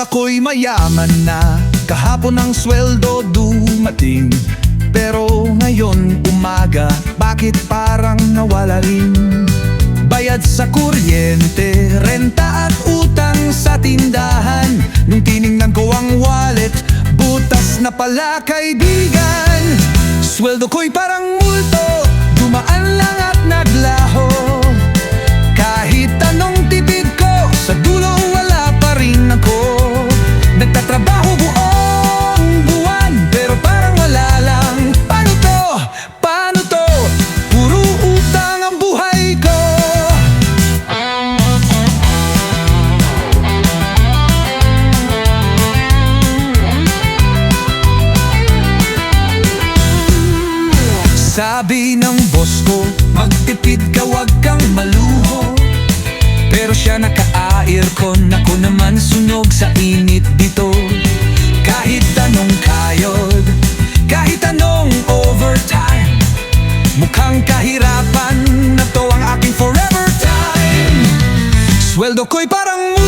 ako'y mayaman na. Kahapon ang sweldo dumating. Pero ngayon umaga Bakit parang nawala rin? Bayad sa kuryente Renta at utang sa tindahan. Nung tiningnan ko ang wallet Butas na pala kaibigan. Sweldo ko'y parang Sabi ng boss ko Magtipid ka wag kang maluho. Pero siya naka-aircon Ako naman sunog sa init dito. Kahit anong kayod Kahit anong overtime Mukhang kahirapan na to ang aking forever time. Sweldo ko'y parang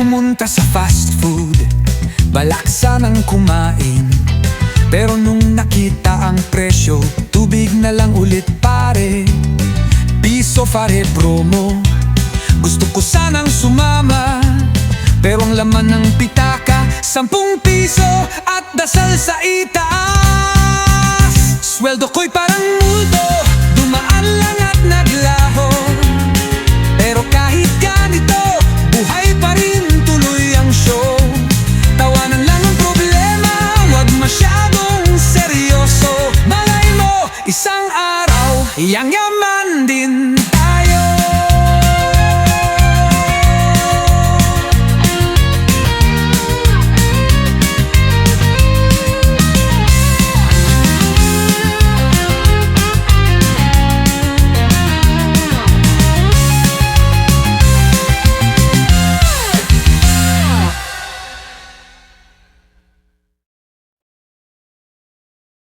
Pumunta sa fast food. Balak sanang kumain. Pero nung nakita ang presyo Tubig na lang ulit pare. Piso fare promo. Gusto ko sanang sumama Pero ang laman ng pitaka Sampung piso at dasal sa itaas. Sweldo ko'y parang multo Dumaan lang at naglaho 양념!